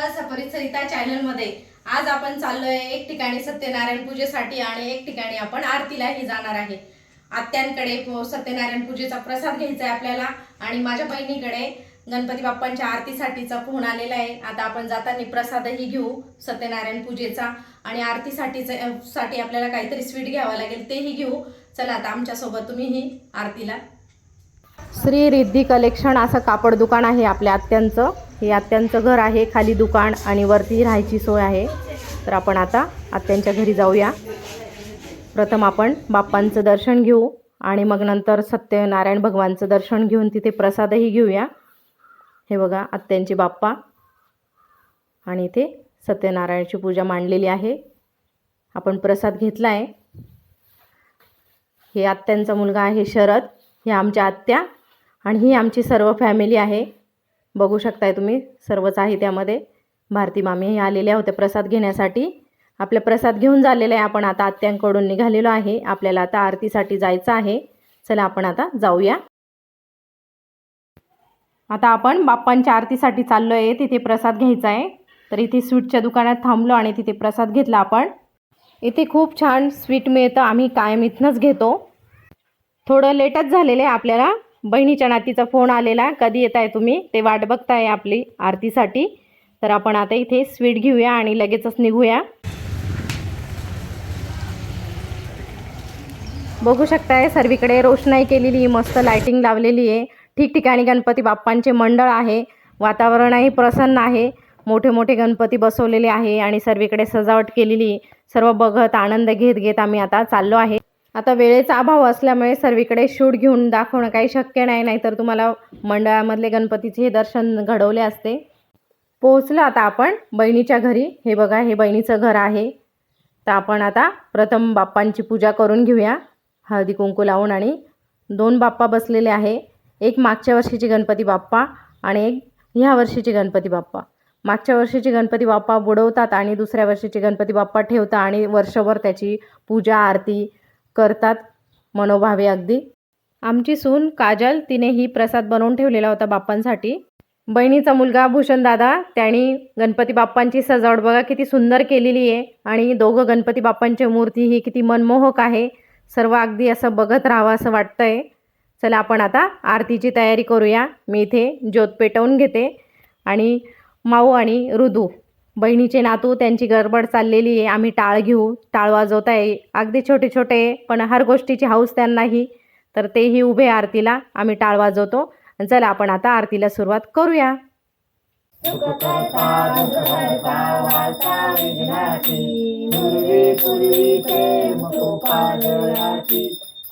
सपरिसरिता channel चॅनलमध्ये आज आपण चाललोय एक ठिकाणी सत्यनारायण पूजेसाठी आणि एक ठिकाणी आपण आरतीलाही जाणार आहे. आत्यांकडे पो- सत्यनारायण पूजेचा प्रसाद घ्यायचा आहे आपल्याला आणि माझ्या बहिणीकडे गणपती बाप्पांच्या आरतीसाठीचा फोन आलेला आहे. आता आपण जाताना प्रसादही घेऊ सत्यनारायण पूजेचा आणि आरतीसाठीचं साठी आपल्याला काहीतरी स्वीट घ्यावं लागेल तेही घेऊ. चला आता आमच्यासोबत तुम्हीही आरतीला. श्री रिद्धी कलेक्शन असं कापड दुकान आहे आपल्या आत्यांचं. हे आत्यांचं घर आहे खाली दुकान आणि वरती राहायची सोय आहे. तर आपण आता आत्यांच्या घरी जाऊया. प्रथम आपण बाप्पांचं दर्शन घेऊ आणि मग नंतर सत्यनारायण भगवानचं दर्शन घेऊन तिथे प्रसादही घेऊया. हे बघा आत्यांचे बाप्पा. आणि इथे सत्यनारायणाची पूजा मांडलेली आहे. आपण प्रसाद घेतला आहे हे आत्यांचा मुलगा आहे शरद. हे आमच्या आत्या आणि ही आमची सर्व फॅमिली आहे. बघू शकताय तुम्ही सर्वच आहे त्यामध्ये. भारती मामी हे आलेल्या होत्या प्रसाद घेण्यासाठी. आपला प्रसाद घेऊन झालेला आहे आपण आता आत्यांकडून निघालेलो आहे. आपल्याला आता आरतीसाठी जायचं आहे. चला आपण आता जाऊया. आता आपण बाप्पांच्या आरतीसाठी चाललो आहे तिथे प्रसाद घ्यायचा आहे. तर इथे स्वीटच्या दुकानात थांबलो आणि तिथे प्रसाद घेतला आपण. इथे खूप छान स्वीट मिळतं. आम्ही कायम इथनंच घेतो. थोडं लेटच झालेलं आहे आपल्याला. बहिणीच्या नातीचा फोन आलेला. कधी येत आहे तुम्ही? ते वाट बघताय आपली आरतीसाठी. तर आपण आता इथे स्वीट घेऊया आणि लगेचच निघूया. बघू शकताय सर्वीकडे रोषणाई केलेली मस्त लाइटिंग लावलेली आहे. ठिकठिकाणी गणपती बाप्पांचे मंडळ आहे. वातावरणही प्रसन्न आहे. मोठे मोठे गणपती बसवलेले आहे आणि सर्वीकडे सजावट केलेली. सर्व बघत आनंद घेत घेत आम्ही आता चाललो आहे. आता वेळेचा अभाव असल्यामुळे सर्वीकडे शूट घेऊन दाखवणं काही शक्य नाही नाहीतर तुम्हाला मंडळामधले गणपतीचे हे दर्शन घडवले असते. पोहोचलं आता आपण बहिणीच्या घरी. हे बघा हे बहिणीचं घर आहे. तर आपण आता प्रथम बाप्पांची पूजा करून घेऊया. हळदी कुंकू लावून आणि दोन बाप्पा बसलेले आहे. एक मागच्या वर्षीचे गणपती बाप्पा आणि एक ह्या वर्षीचे गणपती बाप्पा. मागच्या वर्षीचे गणपती बाप्पा बुडवतात आणि दुसऱ्या वर्षीचे गणपती बाप्पा ठेवतात आणि वर्षभर त्याची पूजा आरती करतात. मनोभावे अगदी. आमची सून काजल तिने ही प्रसाद बनवून ठेवलेला होता बाप्पांसाठी. बहिणीचा मुलगा भूषण दादा त्यांनी गणपती बाप्पांची सजावट बघा किती सुंदर केलेली आहे. आणि दोघं गणपती बाप्पांची मूर्ती ही किती मनमोहक आहे. सर्व अगदी असं बघत राहावं असं वाटतंय. चला आपण आता आरतीची तयारी करूया. मी इथे ज्योत पेटवून घेते. आणि माऊ आणि ऋदू बहिणीचे नातू त्यांची गडबड चाललेली आहे. आम्ही टाळ घेऊ टाळ वाजवत आहे अगदी छोटे छोटे पण हर गोष्टीची हाऊस त्यांनाही. तर तेही उभे आरतीला आम्ही टाळ वाजवतो. चला आपण आता आरतीला सुरुवात करूया.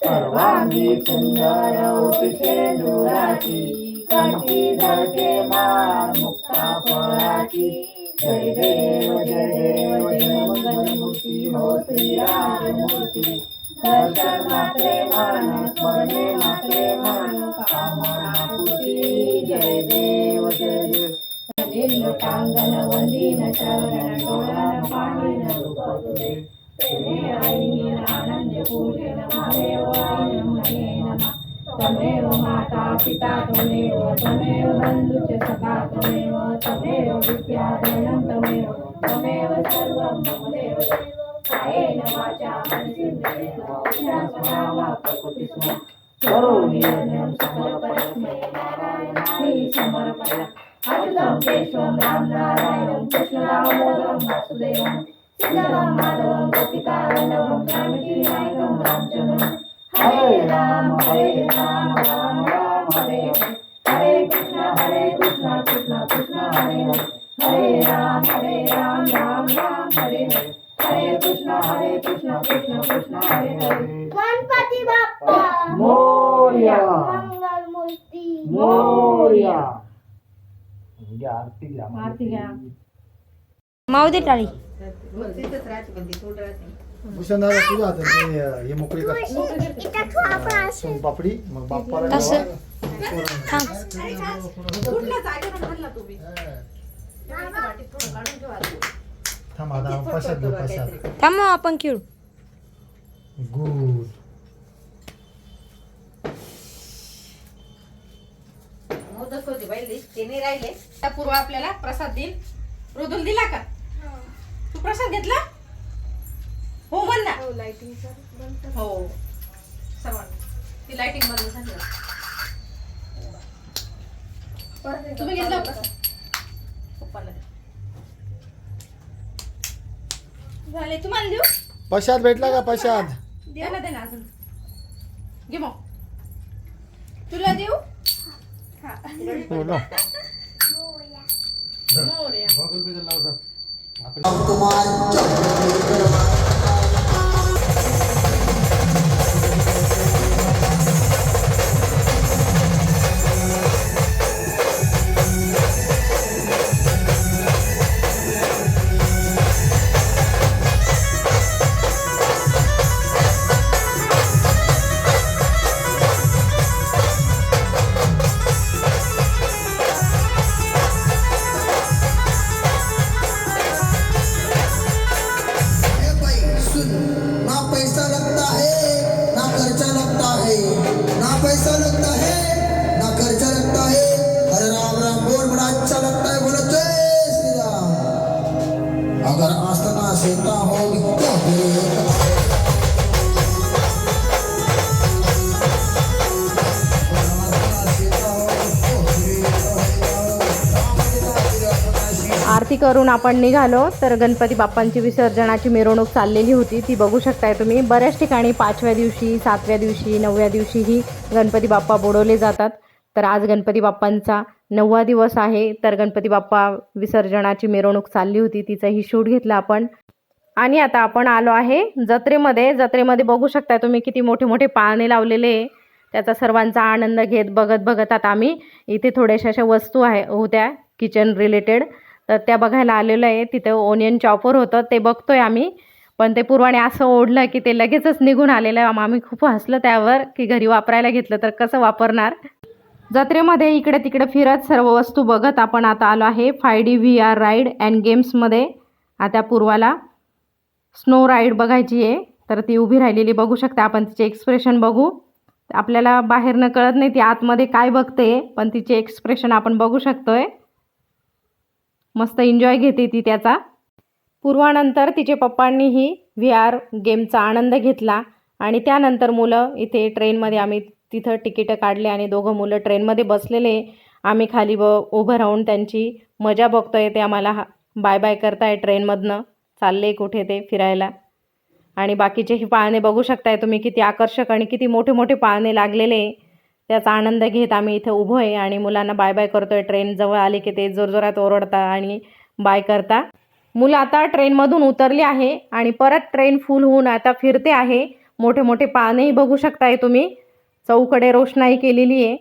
सर्वांगी सुंदर दुराची कंठी धरते मुक्ता फळाची जय देव जय देव जय मंगलमूर्ती हो श्रीराम मूर्ती दर्शन मात्रे मान स्मरणे मात्रे मान कामना पूर्ती जय देव जय देव टांगन वंदीन चरण डोळ्यान पाणीन रूप तुझे प्रेमे आईन आनंद पूजन मामेव आयं मने नमः तमेव माता पिता त्वमेव तमेव बन्धुश्च सखा त्वमेव విద్యాధనం తమేవ తమేవ సర్వం మమ దేవ కాయేన వాచా మనసేంద్రియేణ సదా ప్రకృతి స్మ సౌర్యం సమర్పయస్మై నారాయణాయ సమర్పయ అర్ధం కేశవం రామ్ నారాయణం కృష్ణరామోదరం వాసుదేవం సింగరం మాధవం గోపికావల్లవం రామజీ నాయకం రామచంద్రం హరే రామ హరే రామ రామ రామ హరే हरे राम हरे राम राम राम हरे हरे हरे कृष्ण हरे कृष्ण कृष्ण कृष्ण हरे हरे गणपती बाप्पा. मोरया. मंगल मूर्ती. मोरया. आरती घ्या माऊ दे टाळी. भूषण दादा तुझा हातात ते, अं, हे मोकळी कर इथं ठेवू आपण. असं. सोन पापडी मग बाप्पाला थांब थांब आता प्रसाद घेऊ प्रसाद. थांब मग आपण खेळू. गुड मोदक होते पहिले ते नाही राहिले. त्या पूर्व आपल्याला प्रसाद देईल. रोदूल दिला का? तू प्रसाद घेतला? हो म्हण ना. हो सर्वांना. ती लाइटिंग बंद झाली तुम्ही घेतला का? पप्पाला. झाले तुम्हाला देऊ? प्रसाद भेटला का प्रसाद दे ना दे ना अजून. घे मग. तुला देऊ? हा. हो ना. मोरया. गॉगल आरती करून आपण निघालो तर गणपती बाप्पांची विसर्जनाची मिरवणूक चाललेली होती. ती बघू शकताय तुम्ही. बऱ्याच ठिकाणी पाचव्या दिवशी सातव्या दिवशी नवव्या दिवशीही गणपती बाप्पा बोडवले जातात. तर आज गणपती बाप्पांचा नववा दिवस आहे. तर गणपती बाप्पा विसर्जनाची मिरवणूक चालली होती. तिचाही शूट घेतला आपण. आणि आता आपण आलो आहे जत्रेमध्ये. जत्रेमध्ये बघू शकताय तुम्ही किती मोठे मोठे पाळणे लावलेले आहे. त्याचा सर्वांचा आनंद घेत बघत बघत आता आम्ही इथे थोड्याशा अशा वस्तू आहे होत्या किचन रिलेटेड तर त्या बघायला आलेलं आहे. तिथं ओनियन चॉपर होतं. ते बघतोय आम्ही. पण ते पूर्वाने असं ओढलं की ते लगेचच निघून आलेलं आहे. आम्ही खूप हसलं त्यावर की घरी वापरायला घेतलं तर कसं वापरणार? जत्रेमध्ये इकडे तिकडे फिरत सर्व वस्तू बघत आपण आता आलो आहे. Five D V R ride and गेम्समध्ये आता पूर्वाला स्नो राईड बघायची आहे. तर ती उभी राहिलेली बघू शकता आपण. तिचे एक्सप्रेशन बघू. आपल्याला बाहेरनं कळत नाही ती आतमध्ये काय बघते पण तिचे एक्सप्रेशन आपण बघू शकतोय. मस्त एन्जॉय घेते ती त्याचा. पूर्वानंतर तिचे पप्पांनीही व्ही आर गेमचा आनंद घेतला आणि त्यानंतर मुलं इथे ट्रेनमध्ये आम्ही तिथं तिकीटं काढले आणि दोघं मुलं ट्रेनमध्ये बसलेले. आम्ही खाली ब उभं राहून त्यांची मजा बघतोय ते आम्हाला हा- बाय बाय करताय ट्रेनमधनं चालले कुठे ते फिरायला. आणि बाकीचेही पाळणे बघू शकताय तुम्ही किती आकर्षक आणि किती मोठे मोठे पाळणे लागलेले. आहे. त्याचा आनंद घेत आम्ही इथं उभो आहे आणि मुलांना बाय बाय करतोय. ट्रेन जवळ आली की ते जोरजोरात ओरडता आणि बाय करता. मुलं आता ट्रेनमधून उतरली आहे आणि परत ट्रेन फुल होऊन आता फिरते आहे. मोठे मोठे पानेही बघू शकताय तुम्ही. चौकडे रोषणाई केलेली आहे.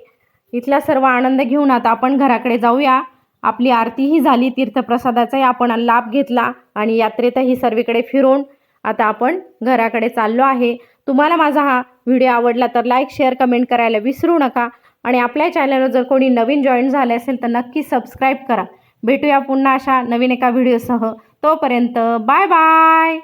इथला सर्व आनंद घेऊन आता आपण घराकडे जाऊया. आपली आरतीही झाली तीर्थप्रसादाचाही आपण लाभ घेतला आणि यात्रेतही सर्वीकडे फिरून आता आपण घराकडे चाललो आहे. तुम्हाला माझा हा व्हिडिओ आवडला तर लाईक शेअर कमेंट करायला विसरू नका. आणि आपल्या चॅनलवर जर कोणी नवीन जॉईन झाले असेल तर नक्की सबस्क्राईब करा. भेटूया पुन्हा अशा नवीन एका व्हिडिओसह. तोपर्यंत बाय बाय